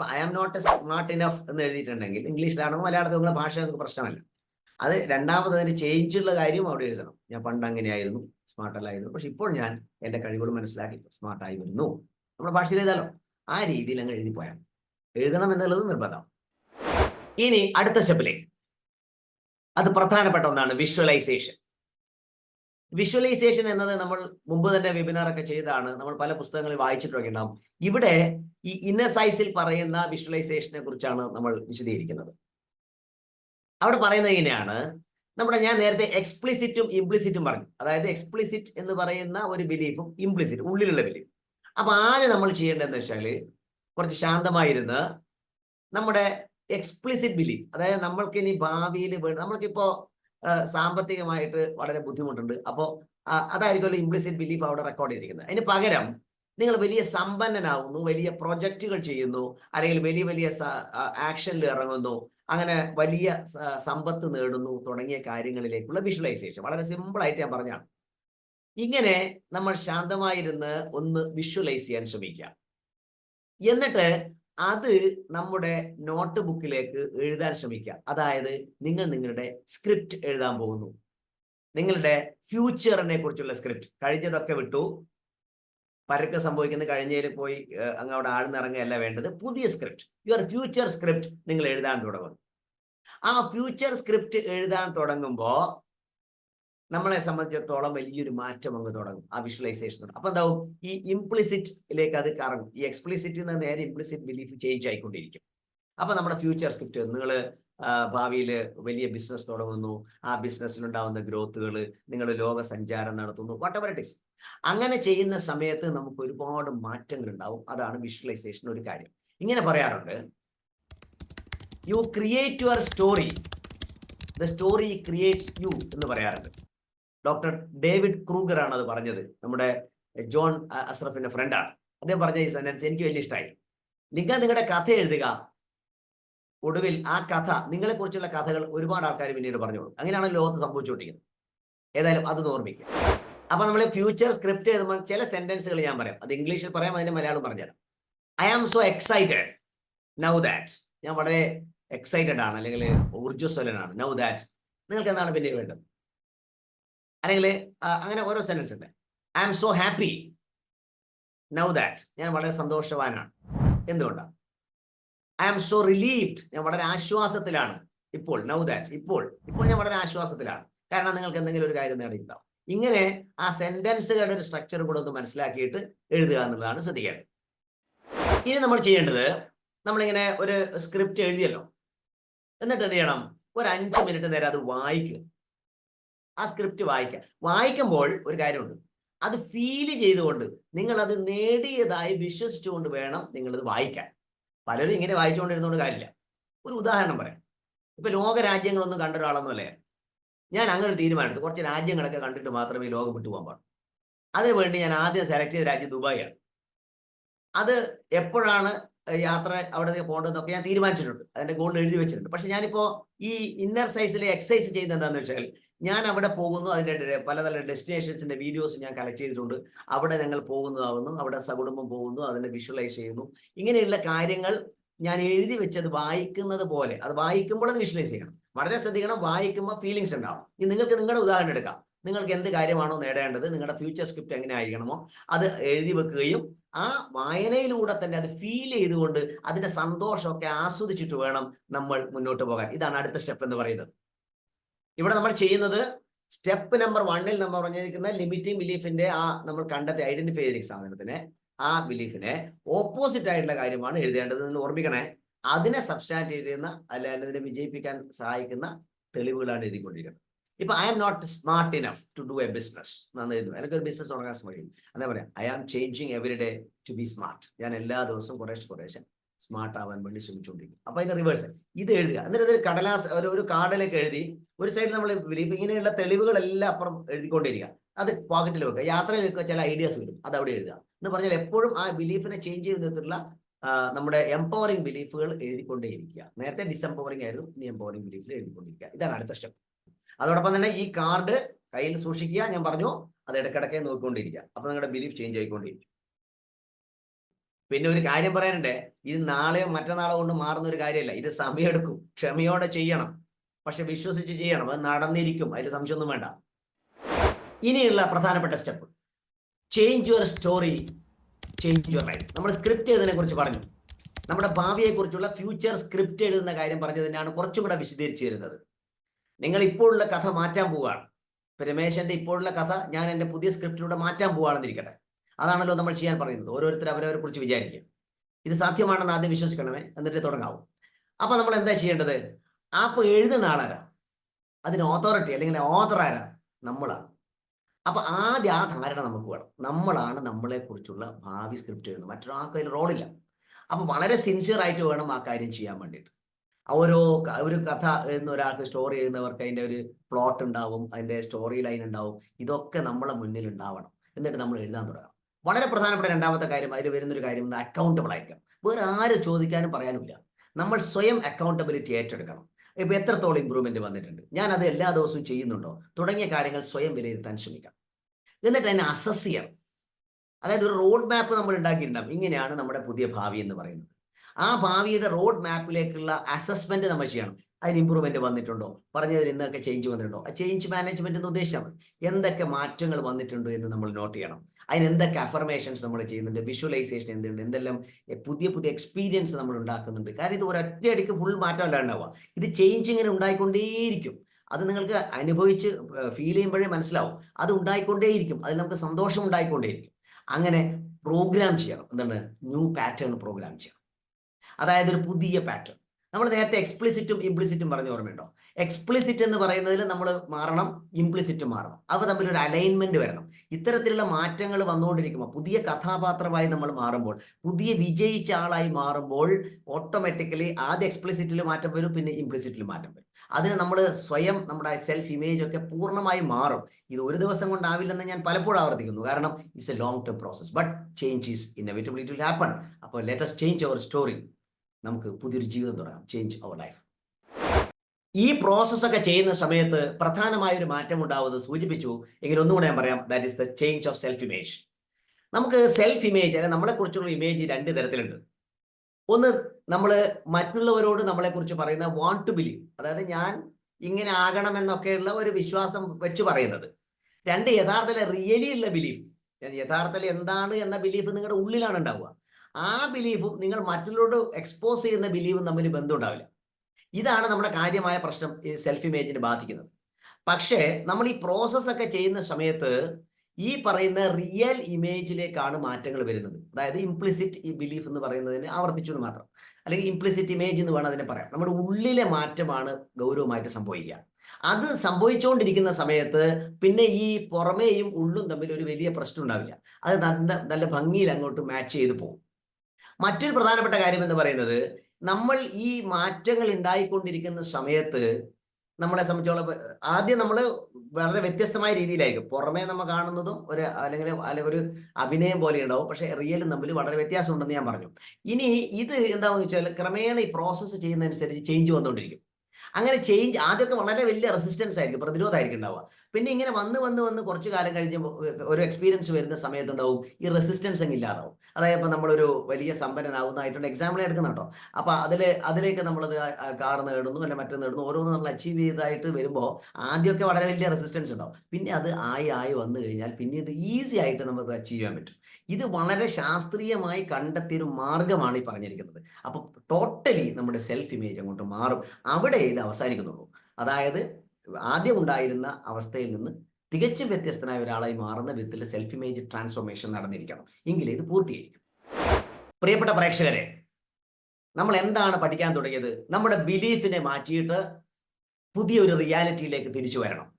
[SPEAKER 1] ഇപ്പൊ I am not smart enough എന്ന് എഴുതിയിട്ടുണ്ടെങ്കിൽ ഇംഗ്ലീഷിലാണോ മലയാളത്തിൽ ഭാഷ നമുക്ക് പ്രശ്നമല്ല. അത് രണ്ടാമത് അതിന് ചേഞ്ച് ഉള്ള കാര്യം അവിടെ എഴുതണം. ഞാൻ പണ്ട് അങ്ങനെയായിരുന്നു സ്മാർട്ട് അല്ലായിരുന്നു. പക്ഷെ ഇപ്പോൾ ഞാൻ എന്റെ കഴിവുകൾ മനസ്സിലാക്കി സ്മാർട്ടായി വരുന്നു. നമ്മുടെ ഭാഷയിൽ എഴുതാലോ? ആ രീതിയിൽ അങ്ങ് എഴുതി പോയാൽ എഴുതണം എന്നുള്ളത് നിർബന്ധം. ഇനി അടുത്ത സ്റ്റെപ്പിലേക്ക് അത് പ്രധാനപ്പെട്ട ഒന്നാണ് വിഷ്വലൈസേഷൻ വിഷ്വലൈസേഷൻ എന്നത് നമ്മൾ മുമ്പ് തന്നെ വെബിനാർ ഒക്കെ ചെയ്താണ് നമ്മൾ പല പുസ്തകങ്ങളിൽ വായിച്ചിട്ടൊക്കെ ഉണ്ടാവും. ഇവിടെ ഈ ഇന്നർ സൈസിൽ പറയുന്ന വിഷ്വലൈസേഷനെ കുറിച്ചാണ് നമ്മൾ വിശദീകരിക്കുന്നത്. അവിടെ പറയുന്നത് ഇങ്ങനെയാണ്. നമ്മുടെ ഞാൻ നേരത്തെ എക്സ്പ്ലിസിറ്റും ഇംപ്ലിസിറ്റും പറഞ്ഞു. അതായത് എക്സ്പ്ലിസിറ്റ് എന്ന് പറയുന്ന ഒരു ബിലീഫും ഇംപ്ലിസിറ്റ് ഉള്ളിലുള്ള ബിലീഫ് അപ്പൊ ആദ്യം നമ്മൾ ചെയ്യേണ്ടതെന്ന് വെച്ചാൽ കുറച്ച് ശാന്തമായിരുന്ന് നമ്മുടെ എക്സ്പ്ലിസിറ്റ് ബിലീഫ് അതായത് നമ്മൾക്ക് ഇനി ഭാവിയിൽ നമ്മൾക്കിപ്പോ സാമ്പത്തികമായിട്ട് വളരെ ബുദ്ധിമുട്ടുണ്ട്. അപ്പോൾ അതായിരിക്കുമല്ലോ ഇംപ്ലിസിറ്റ് ബിലീഫ് അവിടെ റെക്കോർഡ് ചെയ്തിരിക്കുന്നത്. അതിന് പകരം നിങ്ങൾ വലിയ സമ്പന്നനാകുന്നു വലിയ പ്രൊജക്റ്റുകൾ ചെയ്യുന്നു അല്ലെങ്കിൽ വലിയ വലിയ ആക്ഷനിൽ ഇറങ്ങുന്നു അങ്ങനെ വലിയ സമ്പത്ത് നേടുന്നു തുടങ്ങിയ കാര്യങ്ങളിലേക്കുള്ള വിഷ്വലൈസേഷൻ വളരെ സിമ്പിൾ ആയിട്ട് ഞാൻ പറഞ്ഞാണ് ഇങ്ങനെ നമ്മൾ ശാന്തമായിരുന്ന് ഒന്ന് വിഷ്വലൈസ് ചെയ്യാൻ ശ്രമിക്കുക. എന്നിട്ട് അത് നമ്മുടെ നോട്ട് ബുക്കിലേക്ക് എഴുതാൻ ശ്രമിക്കുക. അതായത് നിങ്ങൾ നിങ്ങളുടെ സ്ക്രിപ്റ്റ് എഴുതാൻ പോകുന്നു. നിങ്ങളുടെ ഫ്യൂച്ചറിനെ കുറിച്ചുള്ള സ്ക്രിപ്റ്റ്. കഴിഞ്ഞതൊക്കെ വിട്ടു. പരക്കെ സംഭവിക്കുന്ന. കഴിഞ്ഞതിൽ പോയി അങ്ങ് അവിടെ ആഴ്ന്നിറങ്ങുകയല്ല വേണ്ടത്. പുതിയ സ്ക്രിപ്റ്റ്. യുവർ ഫ്യൂച്ചർ സ്ക്രിപ്റ്റ് നിങ്ങൾ എഴുതാൻ തുടങ്ങും ആ ഫ്യൂച്ചർ സ്ക്രിപ്റ്റ് എഴുതാൻ തുടങ്ങുമ്പോൾ നമ്മളെ സംബന്ധിച്ചിടത്തോളം വലിയൊരു മാറ്റം അങ്ങ് തുടങ്ങും ആ വിഷ്വലൈസേഷൻ അപ്പൊ എന്താവും? ഈ ഇംപ്ലിസിറ്റിലേക്ക് അത് കറങ്ങും. ഈ എക്സ്പ്ലിസിറ്റിൽ നിന്ന് നേരെ ഇംപ്ലിസിറ്റ് ബിലീഫ് ചേഞ്ച് ആയിക്കൊണ്ടിരിക്കും. അപ്പൊ നമ്മുടെ ഫ്യൂച്ചർ സ്ക്രിപ്റ്റ് നിങ്ങൾ ഭാവിയിൽ വലിയ ബിസിനസ് തുടങ്ങുന്നു. ആ ബിസിനസ്സിലുണ്ടാവുന്ന ഗ്രോത്തുകൾ നിങ്ങൾ ലോക സഞ്ചാരം നടത്തുന്നു വാട്ട് ഇറ്റ് ഇസ് അങ്ങനെ ചെയ്യുന്ന സമയത്ത് നമുക്ക് ഒരുപാട് മാറ്റങ്ങൾ ഉണ്ടാവും അതാണ് വിഷ്വലൈസേഷൻ ഒരു കാര്യം. ഇങ്ങനെ പറയാറുണ്ട്. You create your story the story creates you എന്ന് പറയാറുണ്ട്. ഡോക്ടർ ഡേവിഡ് ക്രൂഗർ ആണ് അത് പറഞ്ഞത്. നമ്മുടെ ജോൺ അസ്രഫിന്റെ ഫ്രണ്ടാണ് അദ്ദേഹം പറഞ്ഞ ഈ സെന്റൻസ് എനിക്ക് വലിയ ഇഷ്ടമായി നിങ്ങൾ നിങ്ങളുടെ കഥ എഴുതുക. ഒടുവിൽ ആ കഥ നിങ്ങളെ കുറിച്ചുള്ള കഥകൾ ഒരുപാട് ആൾക്കാർ പിന്നീട് പറഞ്ഞോളൂ. അങ്ങനെയാണ് ലോകത്ത് സംഭവിച്ചുകൊണ്ടിരിക്കുന്നത്. ഏതായാലും അത് ഓർമ്മിക്കുക. അപ്പൊ നമ്മൾ ഫ്യൂച്ചർ സ്ക്രിപ്റ്റ് എഴുതുമ്പോൾ ചില സെന്റൻസുകൾ ഞാൻ പറയാം. അത് ഇംഗ്ലീഷിൽ പറയാം അതിന്റെ മലയാളം പറഞ്ഞുതരാം I am so excited now that ഞാൻ വളരെ എക്സൈറ്റഡ് ആണ് അല്ലെങ്കിൽ ഊർജസ്വലനാണ്. നൗ ദാറ്റ് നിങ്ങൾക്ക് എന്താണ് പിന്നീട് വേണ്ടത്? അല്ലെങ്കിൽ അങ്ങനെ ഓരോ സെന്റൻസ് ഉണ്ട്. I am so happy now that ഞാൻ വളരെ സന്തോഷവാനാണ്. എന്തുകൊണ്ടാണ് ഐ ആം സോ റിലീവ്ഡ് ഞാൻ വളരെ ആശ്വാസത്തിലാണ്. ഇപ്പോൾ നൗ ദാറ്റ് ഇപ്പോൾ ഇപ്പോൾ ഞാൻ വളരെ ആശ്വാസത്തിലാണ്. കാരണം നിങ്ങൾക്ക് എന്തെങ്കിലും ഒരു കാര്യം നേടിയിട്ടുണ്ടാവും. ഇങ്ങനെ ആ സെന്റൻസുകളുടെ ഒരു സ്ട്രക്ചർ കൂടെ ഒന്ന് മനസ്സിലാക്കിയിട്ട് എഴുതുക എന്നുള്ളതാണ് ശ്രദ്ധിക്കേണ്ടത്. ഇനി നമ്മൾ ചെയ്യേണ്ടത് നമ്മളിങ്ങനെ ഒരു സ്ക്രിപ്റ്റ് എഴുതിയല്ലോ. എന്നിട്ട് എന്ത് ചെയ്യണം? ഒരു അഞ്ച് മിനിറ്റ് നേരം അത് വായിക്കുക. ആ സ്ക്രിപ്റ്റ് വായിക്കുക വായിക്കുമ്പോൾ ഒരു കാര്യമുണ്ട്. അത് ഫീൽ ചെയ്തുകൊണ്ട് നിങ്ങൾ അത് നേടിയതായി വിശ്വസിച്ചുകൊണ്ട് വേണം നിങ്ങളത് വായിക്കാൻ. പലരും ഇങ്ങനെ വായിച്ചുകൊണ്ടിരുന്നുകൊണ്ട് കാര്യമില്ല. ഒരു ഉദാഹരണം പറയാം. ഇപ്പൊ ലോകരാജ്യങ്ങളൊന്നും കണ്ട ഒരാളൊന്നുമല്ലേ ഞാൻ. അങ്ങനെ തീരുമാനമെടുത്തു. കുറച്ച് രാജ്യങ്ങളൊക്കെ കണ്ടിട്ട് മാത്രമേ ലോകം വിട്ടുപോകാൻ പാടുള്ളൂ. അതിനുവേണ്ടി ഞാൻ ആദ്യം സെലക്ട് ചെയ്ത രാജ്യം ദുബായിയാണ് അത് എപ്പോഴാണ് യാത്ര അവിടെ പോകേണ്ടതെന്നൊക്കെ ഞാൻ തീരുമാനിച്ചിട്ടുണ്ട്. അതിന്റെ ഗോളിൽ എഴുതി വെച്ചിട്ടുണ്ട്. പക്ഷെ ഞാനിപ്പോ ഈ ഇന്നർ സൈസിലെ എക്സസൈസ് ചെയ്യുന്നത് എന്താണെന്ന് വെച്ചാൽ ഞാൻ അവിടെ പോകുന്നു. അതിന്റെ പലതരം ഡെസ്റ്റിനേഷൻസിന്റെ വീഡിയോസ് ഞാൻ കളക്ട് ചെയ്തിട്ടുണ്ട്. അവിടെ ഞങ്ങൾ പോകുന്നതാവുന്നു. അവിടെ സകുടുംബം പോകുന്നു. അതിനെ വിഷ്വലൈസ് ചെയ്യുന്നു. ഇങ്ങനെയുള്ള കാര്യങ്ങൾ ഞാൻ എഴുതി വെച്ചത് വായിക്കുന്നത് പോലെ. അത് വായിക്കുമ്പോൾ അത് വിഷ്വലൈസ് ചെയ്യണം. വളരെ ശ്രദ്ധിക്കണം. വായിക്കുമ്പോൾ ഫീലിങ്സ് ഉണ്ടാവും ഇനി നിങ്ങൾക്ക് നിങ്ങളുടെ ഉദാഹരണം എടുക്കാം. നിങ്ങൾക്ക് എന്ത് കാര്യമാണോ നേടേണ്ടത്? നിങ്ങളുടെ ഫ്യൂച്ചർ സ്ക്രിപ്റ്റ് എങ്ങനെ ആയിരിക്കണമോ? അത് എഴുതി വെക്കുകയും ആ വായനയിലൂടെ തന്നെ അത് ഫീൽ ചെയ്തുകൊണ്ട് അതിന്റെ സന്തോഷമൊക്കെ ആസ്വദിച്ചിട്ട് വേണം നമ്മൾ മുന്നോട്ട് പോകാൻ. ഇതാണ് അടുത്ത സ്റ്റെപ്പ് എന്ന് പറയുന്നത്. ഇവിടെ നമ്മൾ ചെയ്യുന്നത് സ്റ്റെപ്പ് നമ്പർ വണ്ണിൽ നമ്മൾ പറഞ്ഞിരിക്കുന്ന ലിമിറ്റിംഗ് ബിലീഫിന്റെ ആ നമ്മൾ കണ്ടെത്തി ഐഡന്റിഫൈ ചെയ്തിരിക്കുന്ന സാധനത്തിനെ ആ ബിലീഫിനെ ഓപ്പോസിറ്റ് ആയിട്ടുള്ള കാര്യമാണ് എഴുതേണ്ടത്. എന്ന് ഓർമ്മിക്കണേ അതിനെ സബ്സ്റ്റാൻഡ് ചെയ്യുന്ന അല്ല അതിനെ വിജയിപ്പിക്കാൻ സഹായിക്കുന്ന തെളിവുകളാണ് എഴുതിക്കൊണ്ടിരിക്കുന്നത്. ഇപ്പൊ I am not smart enough to do a business എന്ന് എഴുതും എനിക്കൊരു ബിസിനസ് തുടങ്ങാൻ ശ്രമിക്കും പറയാ I am changing every day to be smart ഞാൻ എല്ലാ ദിവസവും കുറേശ്ശെ കുറേശ്ശെ സ്മാർട്ട് ആവാൻ വേണ്ടി ശ്രമിച്ചുകൊണ്ടിരിക്കും അപ്പൊ അതിന്റെ റിവേഴ്സ് ഇത് എഴുതുക. എന്നിട്ട് കടലാസ് ഒരു ഒരു കാർഡിലേക്ക് എഴുതി ഒരു സൈഡിൽ നമ്മൾ ബിലീഫ് ഇങ്ങനെയുള്ള തെളിവുകളെല്ലാം അപ്പുറം എഴുതിക്കൊണ്ടിരിക്കുക. അത് പോക്കറ്റിൽ വെക്കുക. യാത്ര വെക്കുക ചില ഐഡിയാസ് വരും. അത് അവിടെ എഴുതുക. എന്ന് പറഞ്ഞാൽ എപ്പോഴും ആ ബിലീഫിനെ ചേഞ്ച് ചെയ്യുന്നതിലുള്ള നമ്മുടെ എംപവറിംഗ് ബിലീഫുകൾ എഴുതിക്കൊണ്ടേയിരിക്കുക. നേരത്തെ ഡിസംപവറിംഗ് ആയിരുന്നു. ഇനി എംപവറിംഗ് ബിലീഫിൽ എഴുതിക്കൊണ്ടിരിക്കുക. ഇതാണ് അടുത്ത സ്റ്റെപ്പ് അതോടൊപ്പം തന്നെ ഈ കാർഡ് കയ്യിൽ സൂക്ഷിക്കുക. ഞാൻ പറഞ്ഞു അത് ഇടയ്ക്കിടയ്ക്ക് നോക്കിക്കൊണ്ടിരിക്കുക. അപ്പൊ നിങ്ങളുടെ ബിലീഫ് ചേഞ്ച് ആയിക്കൊണ്ടിരിക്കും. പിന്നെ ഒരു കാര്യം പറയാനുണ്ട്. ഇത് നാളെയോ മറ്റന്നാളോ കൊണ്ട് മാറുന്ന ഒരു കാര്യമല്ല. ഇത് സമയമെടുക്കും. ക്ഷമയോടെ ചെയ്യണം. പക്ഷെ വിശ്വസിച്ച് ചെയ്യണം. അത് നടന്നിരിക്കും. അതിൽ സംശയമൊന്നും വേണ്ട. ഇനിയുള്ള പ്രധാനപ്പെട്ട step. Change your story change your life നമ്മൾ സ്ക്രിപ്റ്റ് ചെയ്തതിനെ കുറിച്ച് പറഞ്ഞു. നമ്മുടെ ഭാവിയെക്കുറിച്ചുള്ള ഫ്യൂച്ചർ സ്ക്രിപ്റ്റ് എഴുതുന്ന കാര്യം പറഞ്ഞതിനാണ് കുറച്ചും കൂടെ വിശദീകരിച്ചു തരുന്നത്. നിങ്ങൾ ഇപ്പോഴുള്ള കഥ മാറ്റാൻ പോവുകയാണ്. പരമേശന്റെ രമേശന്റെ ഇപ്പോഴുള്ള കഥ ഞാൻ എന്റെ പുതിയ സ്ക്രിപ്റ്റിലൂടെ മാറ്റാൻ പോവുകയാണെന്നിരിക്കട്ടെ. അതാണല്ലോ നമ്മൾ ചെയ്യാൻ പറയുന്നത്. ഓരോരുത്തർ അവരവരെ കുറിച്ച് വിചാരിക്കുക ഇത് സാധ്യമാണെന്ന് ആദ്യം വിശ്വസിക്കണമേ എന്നിട്ട് തുടങ്ങാവും. അപ്പൊ നമ്മൾ എന്താ ചെയ്യേണ്ടത്? ആപ്പ് എഴുതുന്ന ആളാരാ? അതിന് ഓതോറിറ്റി അല്ലെങ്കിൽ ഓതർ ആരാ? നമ്മളാണ്. അപ്പൊ ആദ്യം ആ ധാരണ നമുക്ക് വേണം. നമ്മളാണ് നമ്മളെ കുറിച്ചുള്ള ഭാവി സ്ക്രിപ്റ്റ് എഴുതുന്നത്. മറ്റൊരാൾക്ക് അതിൽ റോളില്ല അപ്പൊ വളരെ സിൻസിയർ ആയിട്ട് വേണം ആ കാര്യം ചെയ്യാൻ വേണ്ടിയിട്ട്. ഓരോ ഒരു കഥ എഴുതുന്ന ഒരാൾക്ക് സ്റ്റോറി എഴുതുന്നവർക്ക് അതിന്റെ ഒരു പ്ലോട്ട് ഉണ്ടാവും അതിന്റെ സ്റ്റോറി ലൈൻ ഉണ്ടാവും. ഇതൊക്കെ നമ്മളെ മുന്നിൽ ഉണ്ടാവണം. എന്നിട്ട് നമ്മൾ എഴുതാൻ തുടങ്ങണം. വളരെ പ്രധാനപ്പെട്ട രണ്ടാമത്തെ കാര്യം അതിൽ വരുന്നൊരു കാര്യം അക്കൗണ്ടബിൾ ആയിരിക്കണം. വേറെ ആരും ചോദിക്കാനും പറയാനുമില്ല. നമ്മൾ സ്വയം അക്കൗണ്ടബിലിറ്റി ഏറ്റെടുക്കണം. ഇപ്പൊ എത്രത്തോളം ഇമ്പ്രൂവ്മെന്റ് വന്നിട്ടുണ്ട്? ഞാൻ അത് എല്ലാ ദിവസവും ചെയ്യുന്നുണ്ടോ? തുടങ്ങിയ കാര്യങ്ങൾ സ്വയം വിലയിരുത്താൻ ശ്രമിക്കണം. എന്നിട്ട് അതിനെ അസസ് ചെയ്യണം. അതായത് ഒരു റോഡ് മാപ്പ് നമ്മൾ ഉണ്ടാക്കിയിട്ടുണ്ടാവും. ഇങ്ങനെയാണ് നമ്മുടെ പുതിയ ഭാവി എന്ന് പറയുന്നത്. ആ ഭാവിയുടെ റോഡ് മാപ്പിലേക്കുള്ള അസസ്മെന്റ് നമ്മൾ ചെയ്യണം. അതിന് ഇമ്പ്രൂവ്മെന്റ് വന്നിട്ടുണ്ടോ? പറഞ്ഞതിൽ ഇന്നൊക്കെ ചേഞ്ച് വന്നിട്ടുണ്ടോ? ആ ചേഞ്ച് മാനേജ്മെന്റ് എന്ന് എന്തൊക്കെ മാറ്റങ്ങൾ വന്നിട്ടുണ്ടോ എന്ന് നമ്മൾ നോട്ട് ചെയ്യണം. അതിന് എന്തൊക്കെ അഫർമേഷൻസ് നമ്മൾ ചെയ്യുന്നുണ്ട്? വിഷ്വലൈസേഷൻ എന്തുണ്ട്? എന്തെല്ലാം പുതിയ പുതിയ എക്സ്പീരിയൻസ് നമ്മൾ ഉണ്ടാക്കുന്നുണ്ട്? കാരണം ഇത് ഒരൊറ്റയടിക്ക് ഫുൾ മാറ്റമല്ല ഉണ്ടാവുക. ഇത് ചേഞ്ച് ഇങ്ങനെ ഉണ്ടായിക്കൊണ്ടേയിരിക്കും. അത് നിങ്ങൾക്ക് അനുഭവിച്ച് ഫീൽ ചെയ്യുമ്പോഴേ മനസ്സിലാവും. അത് ഉണ്ടായിക്കൊണ്ടേയിരിക്കും. അതിൽ നമുക്ക് സന്തോഷം ഉണ്ടായിക്കൊണ്ടേയിരിക്കും. അങ്ങനെ പ്രോഗ്രാം ചെയ്യണം. എന്താണ്? ന്യൂ പാറ്റേൺ പ്രോഗ്രാം ചെയ്യണം. അതായത് ഒരു പുതിയ പാറ്റേൺ നമ്മൾ നേരത്തെ എക്സ്പ്ലിസിറ്റും ഇംപ്ലിസിറ്റും പറഞ്ഞ ഓർമ്മയുണ്ടോ? എക്സ്പ്ലിസിറ്റ് എന്ന് പറയുന്നതിൽ നമ്മൾ മാറണം ഇംപ്ലിസിറ്റ് മാറണം. അവ തമ്മിൽ ഒരു അലൈൻമെന്റ് വരണം. ഇത്തരത്തിലുള്ള മാറ്റങ്ങൾ വന്നുകൊണ്ടിരിക്കുമ്പോൾ പുതിയ കഥാപാത്രമായി നമ്മൾ മാറുമ്പോൾ പുതിയ വിജയിച്ച ആളായി മാറുമ്പോൾ ഓട്ടോമാറ്റിക്കലി ആദ്യം എക്സ്പ്ലിസിറ്റിൽ മാറ്റം വരും പിന്നെ ഇംപ്ലിസിറ്റിൽ മാറ്റം വരും. അതിന് നമ്മൾ സ്വയം നമ്മുടെ സെൽഫ് ഇമേജ് ഒക്കെ പൂർണമായി മാറും. ഇത് ഒരു ദിവസം കൊണ്ടാവില്ലെന്ന് ഞാൻ പലപ്പോഴും ആവർത്തിക്കുന്നു. കാരണം it's a long term process but change is inevitability will happen അപ്പോൾ ലെറ്റസ് ചേഞ്ച് അവർ സ്റ്റോറി നമുക്ക് പുതിയൊരു ജീവിതം തുടങ്ങാം. ചേഞ്ച് അവർ ലൈഫ് ഈ പ്രോസസ്സൊക്കെ ചെയ്യുന്ന സമയത്ത് പ്രധാനമായ ഒരു മാറ്റം ഉണ്ടാവുന്നത് സൂചിപ്പിച്ചു. എങ്കിൽ ഒന്നുകൂടെ ഞാൻ പറയാം. That is the change of self image നമുക്ക് സെൽഫ് ഇമേജ് അല്ലെങ്കിൽ നമ്മളെ കുറിച്ചുള്ള ഇമേജ് രണ്ട് തരത്തിലുണ്ട്. ഒന്ന് നമ്മൾ മറ്റുള്ളവരോട് നമ്മളെ കുറിച്ച് പറയുന്ന വാണ്ട് ടു ബിലീവ് അതായത് ഞാൻ ഇങ്ങനെ ആകണം എന്നൊക്കെയുള്ള ഒരു വിശ്വാസം വെച്ച് പറയുന്നത്. രണ്ട് യഥാർത്ഥത്തിൽ റിയലി ഉള്ള ബിലീഫ് യഥാർത്ഥത്തിൽ എന്താണ് എന്ന ബിലീഫ് നിങ്ങളുടെ ഉള്ളിലാണ് ഉണ്ടാവുക. ആ ബിലീഫും നിങ്ങൾ മറ്റുള്ളവരോട് എക്സ്പോസ് ചെയ്യുന്ന ബിലീഫും തമ്മിൽ ബന്ധം ഉണ്ടാവില്ല ഇതാണ് നമ്മുടെ കാര്യമായ പ്രശ്നം ഈ സെൽഫ് ഇമേജിനെ ബാധിക്കുന്നത്. പക്ഷേ നമ്മൾ ഈ പ്രോസസ്സ് ഒക്കെ ചെയ്യുന്ന സമയത്ത് ഈ പറയുന്ന റിയൽ ഇമേജിലേക്കാണ് മാറ്റങ്ങൾ വരുന്നത്. അതായത് ഇംപ്ലിസിറ്റ് ഈ ബിലീഫ് എന്ന് പറയുന്നതിന് ആവർത്തിച്ചു എന്ന് മാത്രം. അല്ലെങ്കിൽ ഇംപ്ലിസിറ്റ് ഇമേജ് എന്ന് വേണം അതിനെ പറയാം നമ്മുടെ ഉള്ളിലെ മാറ്റമാണ് ഗൗരവമായിട്ട് സംഭവിക്കുക. അത് സംഭവിച്ചുകൊണ്ടിരിക്കുന്ന സമയത്ത് പിന്നെ ഈ പുറമേയും ഉള്ളും തമ്മിൽ ഒരു വലിയ പ്രശ്നം ഉണ്ടാവില്ല. അത് നല്ല നല്ല ഭംഗിയിൽ അങ്ങോട്ട് മാച്ച് ചെയ്ത് പോകും. മറ്റൊരു പ്രധാനപ്പെട്ട കാര്യം എന്ന് പറയുന്നത് നമ്മൾ ഈ മാറ്റങ്ങൾ ഉണ്ടായിക്കൊണ്ടിരിക്കുന്ന സമയത്ത് നമ്മളെ സംബന്ധിച്ചോളം ആദ്യം നമ്മൾ വളരെ വ്യത്യസ്തമായ രീതിയിലായിരിക്കും. പുറമേ നമ്മൾ കാണുന്നതും ഒരു അല്ലെങ്കിൽ അല്ലെങ്കിൽ ഒരു അഭിനയം പോലെ ഉണ്ടാവും. പക്ഷെ റിയലും തമ്മിൽ വളരെ വ്യത്യാസം ഉണ്ടെന്ന് ഞാൻ പറഞ്ഞു. ഇനി ഇത് എന്താണെന്ന് വെച്ചാൽ ക്രമേണ ഈ പ്രോസസ്സ് ചെയ്യുന്നതനുസരിച്ച് ചേഞ്ച് വന്നുകൊണ്ടിരിക്കും. അങ്ങനെ ചേഞ്ച് ആദ്യമൊക്കെ വളരെ വലിയ റെസിസ്റ്റൻസ് ആയിരിക്കും പ്രതിരോധമായിരിക്കും ഉണ്ടാവുക. പിന്നെ ഇങ്ങനെ വന്ന് വന്ന് വന്ന് കുറച്ച് കാലം കഴിഞ്ഞ് ഒരു എക്സ്പീരിയൻസ് വരുന്ന സമയത്തുണ്ടാവും ഈ റെസിസ്റ്റൻസ് അങ്ങ് ഇല്ലാതാവും. അതായത് ഇപ്പം നമ്മളൊരു വലിയ സമ്പന്നനാവുന്നതായിട്ടുണ്ട് എക്സാമ്പിൾ എടുക്കുന്ന കേട്ടോ. അപ്പം അതിൽ അതിലേക്ക് നമ്മളത് കാർ നേടുന്നു അല്ലെങ്കിൽ മറ്റേ നേടുന്നു ഓരോന്ന് നമ്മൾ അച്ചീവ് ചെയ്തതായിട്ട് വരുമ്പോൾ ആദ്യമൊക്കെ വളരെ വലിയ റെസിസ്റ്റൻസ് ഉണ്ടാവും. പിന്നെ അത് ആയി ആയി വന്നു കഴിഞ്ഞാൽ പിന്നീട് ഈസി ആയിട്ട് നമുക്ക് അച്ചീവ് ചെയ്യാൻ പറ്റും. ഇത് വളരെ ശാസ്ത്രീയമായി കണ്ടെത്തിയൊരു മാർഗമാണ് ഈ പറഞ്ഞിരിക്കുന്നത്. അപ്പോൾ ടോട്ടലി നമ്മുടെ സെൽഫ് ഇമേജ് അങ്ങോട്ട് മാറും. അവിടെ ഇത് അവസാനിക്കുന്നുള്ളൂ. അതായത് ആദ്യം ഉണ്ടായിരുന്ന അവസ്ഥയിൽ നിന്ന് തികച്ചും വ്യത്യസ്തനായ ഒരാളായി മാറുന്ന വിധത്തിൽ സെൽഫ് ഇമേജ് ട്രാൻസ്ഫോർമേഷൻ നടന്നിരിക്കണം. എങ്കിലേ ഇത് പൂർത്തീകരിക്കും പ്രിയപ്പെട്ട പ്രേക്ഷകരെ നമ്മൾ എന്താണ് പഠിക്കാൻ തുടങ്ങിയത്? നമ്മുടെ ബിലീഫിനെ മാറ്റിയിട്ട് പുതിയൊരു റിയാലിറ്റിയിലേക്ക് തിരിച്ചു വരണം.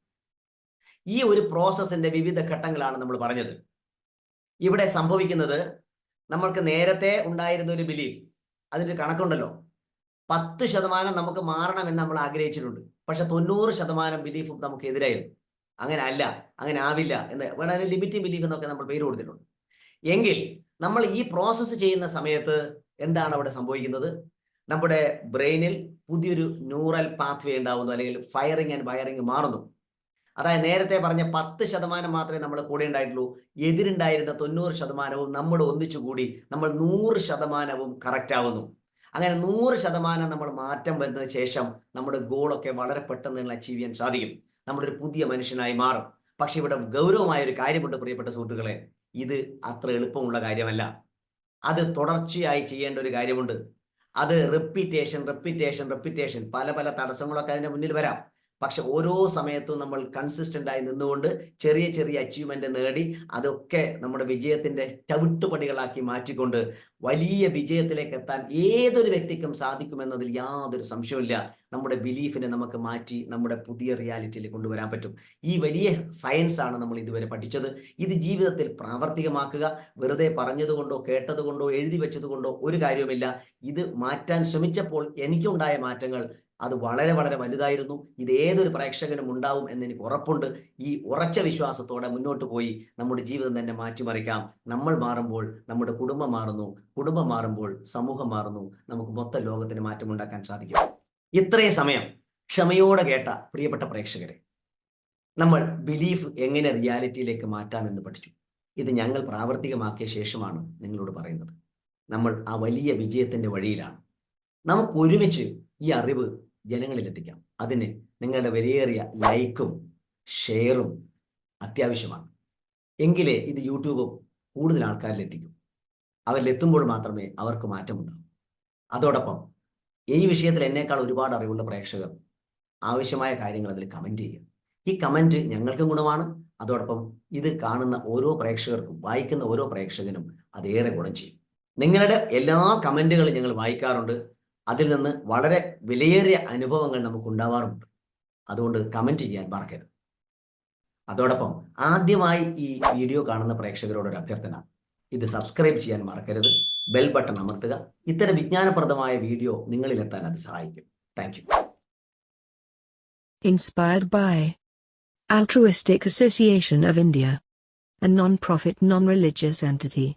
[SPEAKER 1] ഈ ഒരു പ്രോസസ്സിന്റെ വിവിധ ഘട്ടങ്ങളാണ് നമ്മൾ പറഞ്ഞത്. ഇവിടെ സംഭവിക്കുന്നത് നമ്മൾക്ക് നേരത്തെ ഉണ്ടായിരുന്ന ഒരു ബിലീഫ് അതിന്റെ കണക്കുണ്ടല്ലോ. പത്ത് ശതമാനം നമുക്ക് മാറണമെന്ന് നമ്മൾ ആഗ്രഹിച്ചിട്ടുണ്ട്. പക്ഷെ തൊണ്ണൂറ് ശതമാനം ബിലീഫും നമുക്ക് എതിരായിരുന്നു അങ്ങനെ അല്ല അങ്ങനെ ആവില്ല എന്ന് വേണമെങ്കിൽ ലിമിറ്റിംഗ് ബിലീഫ് എന്നൊക്കെ നമ്മൾ പേര് കൊടുത്തിട്ടുണ്ട്. എങ്കിൽ നമ്മൾ ഈ പ്രോസസ്സ് ചെയ്യുന്ന സമയത്ത് എന്താണ് അവിടെ സംഭവിക്കുന്നത്? നമ്മുടെ ബ്രെയിനിൽ പുതിയൊരു ന്യൂറൽ പാത്വേ ഉണ്ടാവുന്നു അല്ലെങ്കിൽ ഫയറിങ് ആൻഡ് വയറിങ് മാറുന്നു. അതായത് നേരത്തെ പറഞ്ഞ പത്ത് ശതമാനം മാത്രമേ നമ്മൾ കൂടെ ഉണ്ടായിട്ടുള്ളൂ. എതിരുണ്ടായിരുന്ന തൊണ്ണൂറ് ശതമാനവും നമ്മൾ ഒന്നിച്ചു കൂടി നമ്മൾ നൂറ് ശതമാനവും കറക്റ്റ് ആവുന്നു. അങ്ങനെ നൂറ് ശതമാനം നമ്മൾ മാറ്റം വരുന്നതിന് ശേഷം നമ്മുടെ ഗോളൊക്കെ വളരെ പെട്ടെന്ന് അച്ചീവ് ചെയ്യാൻ സാധിക്കും. നമ്മളൊരു പുതിയ മനുഷ്യനായി മാറും. പക്ഷെ ഇവിടെ ഗൗരവമായ ഒരു കാര്യമുണ്ട് പ്രിയപ്പെട്ട സുഹൃത്തുക്കളെ. ഇത് അത്ര എളുപ്പമുള്ള കാര്യമല്ല. അത് തുടർച്ചയായി ചെയ്യേണ്ട ഒരു കാര്യമുണ്ട്. അത് റിപ്പീറ്റേഷൻ റിപ്പീറ്റേഷൻ റിപ്പീറ്റേഷൻ പല പല തടസ്സങ്ങളൊക്കെ അതിന്റെ മുന്നിൽ വരാം. പക്ഷെ ഓരോ സമയത്തും നമ്മൾ കൺസിസ്റ്റന്റ് ആയി നിന്നുകൊണ്ട് ചെറിയ ചെറിയ അച്ചീവ്മെന്റ് നേടി അതൊക്കെ നമ്മുടെ വിജയത്തിന്റെ ചവിട്ടുപടികളാക്കി മാറ്റിക്കൊണ്ട് വലിയ വിജയത്തിലേക്ക് എത്താൻ ഏതൊരു വ്യക്തിക്കും സാധിക്കുമെന്നതിൽ യാതൊരു സംശയമില്ല നമ്മുടെ ബിലീഫിനെ നമുക്ക് മാറ്റി നമ്മുടെ പുതിയ റിയാലിറ്റിയിൽ കൊണ്ടുവരാൻ പറ്റും. ഈ വലിയ സയൻസ് ആണ് നമ്മൾ ഇതുവരെ പഠിച്ചത്. ഇത് ജീവിതത്തിൽ പ്രാവർത്തികമാക്കുക. വെറുതെ പറഞ്ഞതുകൊണ്ടോ കേട്ടതുകൊണ്ടോ എഴുതി വെച്ചതുകൊണ്ടോ ഒരു കാര്യവുമില്ല. ഇത് മാറ്റാൻ ശ്രമിച്ചപ്പോൾ എനിക്കുണ്ടായ മാറ്റങ്ങൾ അത് വളരെ വളരെ വലുതായിരുന്നു. ഇത് ഏതൊരു പ്രേക്ഷകനും ഉണ്ടാവും എന്ന് എനിക്ക് ഉറപ്പുണ്ട്. ഈ ഉറച്ച വിശ്വാസത്തോടെ മുന്നോട്ട് പോയി നമ്മുടെ ജീവിതം തന്നെ മാറ്റിമറിക്കാം. നമ്മൾ മാറുമ്പോൾ നമ്മുടെ കുടുംബം മാറുന്നു. കുടുംബം മാറുമ്പോൾ സമൂഹം മാറുന്നു നമുക്ക് മൊത്ത ലോകത്തിന് മാറ്റമുണ്ടാക്കാൻ സാധിക്കും. ഇത്രയും സമയം ക്ഷമയോടെ കേട്ട പ്രിയപ്പെട്ട പ്രേക്ഷകരെ നമ്മൾ ബിലീഫ് എങ്ങനെ റിയാലിറ്റിയിലേക്ക് മാറ്റാമെന്ന് പഠിച്ചു. ഇത് ഞങ്ങൾ പ്രാവർത്തികമാക്കിയ ശേഷമാണ് നിങ്ങളോട് പറയുന്നത്. നമ്മൾ ആ വലിയ വിജയത്തിന്റെ വഴിയിലാണ്. നമുക്ക് ഒരുമിച്ച് ഈ അറിവ് ജനങ്ങളിൽ എത്തിക്കാം. അതിന് നിങ്ങളുടെ വിലയേറിയ ലൈക്കും ഷെയറും അത്യാവശ്യമാണ്. എങ്കിലേ ഇത് യൂട്യൂബും കൂടുതൽ ആൾക്കാരിൽ എത്തിക്കും അവരിലെത്തുമ്പോൾ മാത്രമേ അവർക്ക് മാറ്റമുണ്ടാവൂ. അതോടൊപ്പം ഈ വിഷയത്തിൽ എന്നേക്കാൾ ഒരുപാട് അറിവുള്ള പ്രേക്ഷകർ ആവശ്യമായ കാര്യങ്ങൾ അതിൽ കമന്റ് ചെയ്യുക. ഈ കമന്റ് ഞങ്ങൾക്കും ഗുണമാണ്. അതോടൊപ്പം ഇത് കാണുന്ന ഓരോ പ്രേക്ഷകർക്കും വായിക്കുന്ന ഓരോ പ്രേക്ഷകനും അതേറെ ഗുണം ചെയ്യും. നിങ്ങളുടെ എല്ലാ കമന്റുകളും ഞങ്ങൾ വായിക്കാറുണ്ട്. അതിൽ നിന്ന് വളരെ വിലയേറിയ അനുഭവങ്ങൾ നമുക്ക് ഉണ്ടാവാറുണ്ട് അതുകൊണ്ട് കമന്റ് ചെയ്യാൻ മറക്കരുത്. അതോടൊപ്പം ആദ്യമായി ഈ വീഡിയോ കാണുന്ന പ്രേക്ഷകരോടൊരു അഭ്യർത്ഥന. ഇത് സബ്സ്ക്രൈബ് ചെയ്യാൻ മറക്കരുത്. ബെൽ ബട്ടൺ അമർത്തുക. ഇത്തരം വിജ്ഞാനപ്രദമായ വീഡിയോ നിങ്ങളിലെത്താൻ അത് സഹായിക്കും. Thank you
[SPEAKER 2] inspired by altruistic association of India a non profit non religious entity